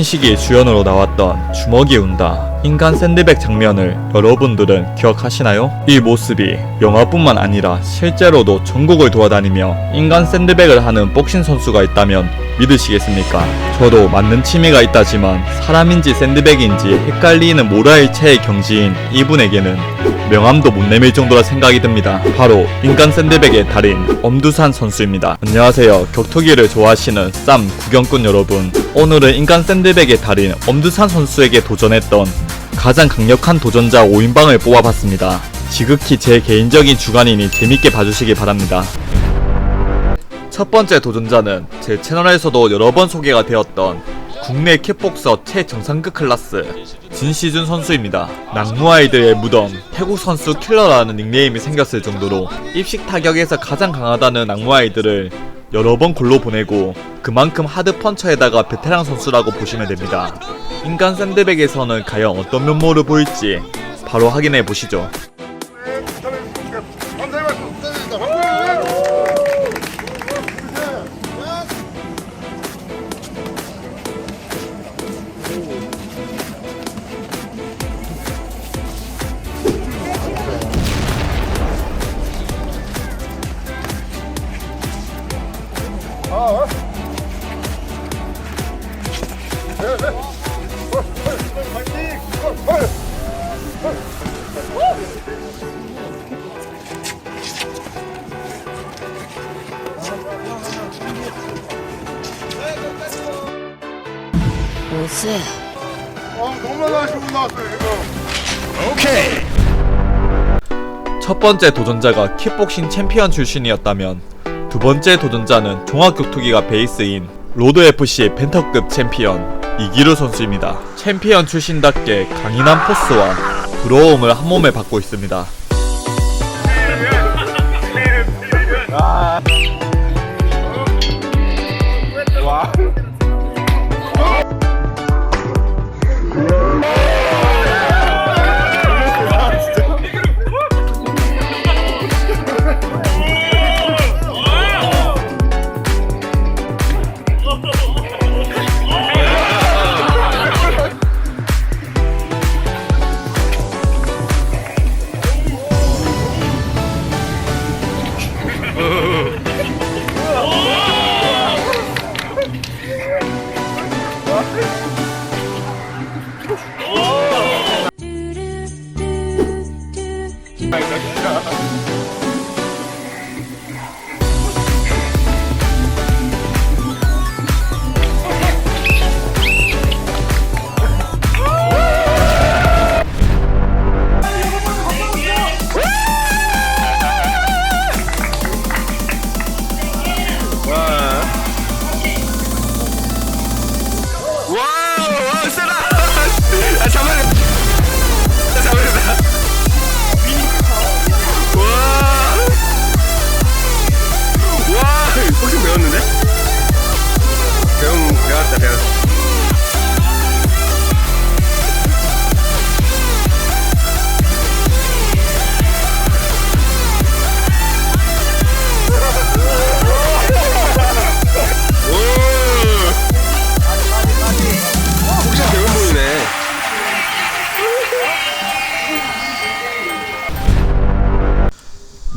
어린시기 주연으로 나왔던 주먹이 운다 인간 샌드백 장면을 여러분들은 기억하시나요? 이 모습이 영화뿐만 아니라 실제로도 전국을 돌아다니며 인간 샌드백을 하는 복싱 선수가 있다면 믿으시겠습니까? 저도 맞는 취미가 있다지만 사람인지 샌드백인지 헷갈리는 모라일체의 경지인 이분에게는 명함도 못 내밀 정도라 생각이 듭니다. 바로 인간 샌드백의 달인 엄두산 선수입니다. 안녕하세요. 격투기를 좋아하시는 쌈 구경꾼 여러분. 오늘은 인간 샌드백의 달인 엄두산 선수에게 도전했던 가장 강력한 도전자 5인방을 뽑아봤습니다. 지극히 제 개인적인 주관이니 재밌게 봐주시기 바랍니다. 첫 번째 도전자는 제 채널에서도 여러 번 소개가 되었던 국내 킥복서 최정상급 클래스 진시준 선수입니다. 낙무아이들의 무덤 태국 선수 킬러라는 닉네임이 생겼을 정도로 입식 타격에서 가장 강하다는 낙무아이들을 여러 번 골로 보내고 그만큼 하드 펀처에다가 베테랑 선수라고 보시면 됩니다. 인간 샌드백에서는 과연 어떤 면모를 보일지 바로 확인해 보시죠. 옷을 어, 너무나 좋은 나왔어요, 이거. 첫 번째 도전자가 킥복싱 챔피언 출신이었다면 두 번째 도전자는 종합격투기가 베이스인 로드 FC 벤터급 챔피언 이기루 선수입니다. 챔피언 출신답게 강인한 포스와 부러움을 한 몸에 받고 있습니다. 와 우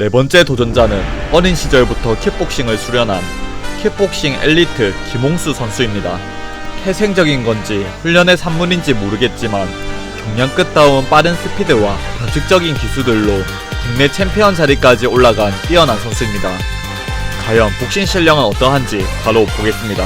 네 번째 도전자는 어린 시절부터 킥복싱을 수련한 킥복싱 엘리트 김홍수 선수입니다. 태생적인 건지 훈련의 산물인지 모르겠지만 경량 끝다운 빠른 스피드와 변칙적인 기술들로 국내 챔피언 자리까지 올라간 뛰어난 선수입니다. 과연 복싱 실력은 어떠한지 바로 보겠습니다.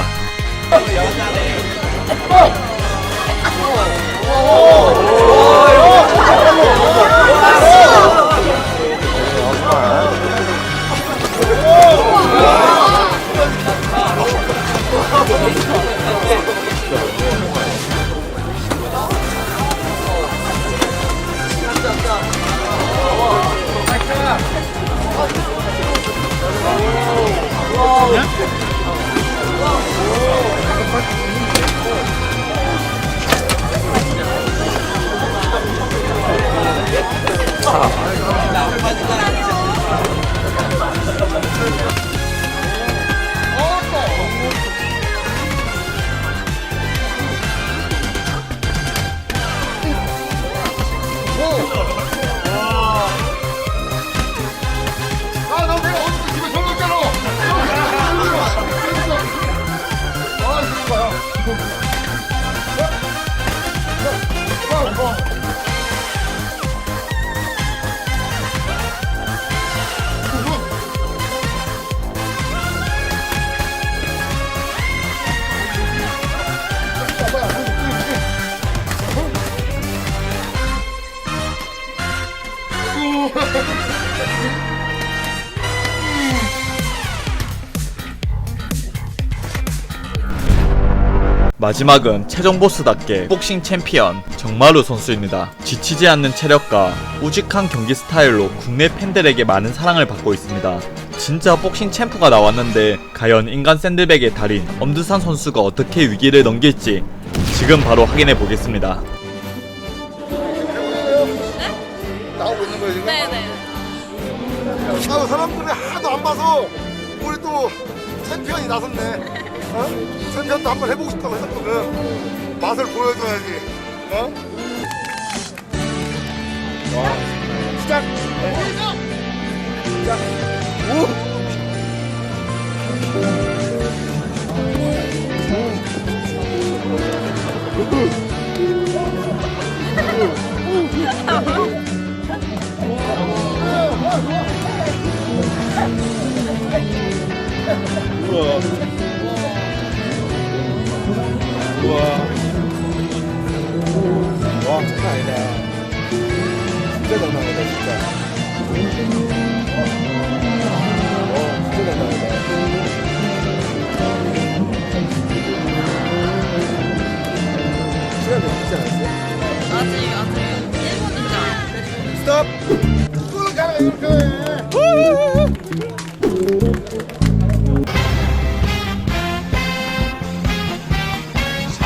哦 마지막은 최종 보스답게 복싱 챔피언 정마루 선수입니다. 지치지 않는 체력과 우직한 경기 스타일로 국내 팬들에게 많은 사랑을 받고 있습니다. 진짜 복싱 챔프가 나왔는데 과연 인간 샌드백의 달인 엄드산 선수가 어떻게 위기를 넘길지 지금 바로 확인해 보겠습니다. 나오고 있는 거야 지금? 네네. 아, 사람들이 하도 안 봐서 우리 또 챔피언이 나섰네. 어? 챔피언도 한번 해보고 싶다고 했었거든. 맛을 보여줘야지. 어? 우와. 와, 장난 아니다. 진짜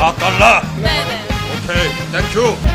사 달러. 네네. 오케이, 땡큐.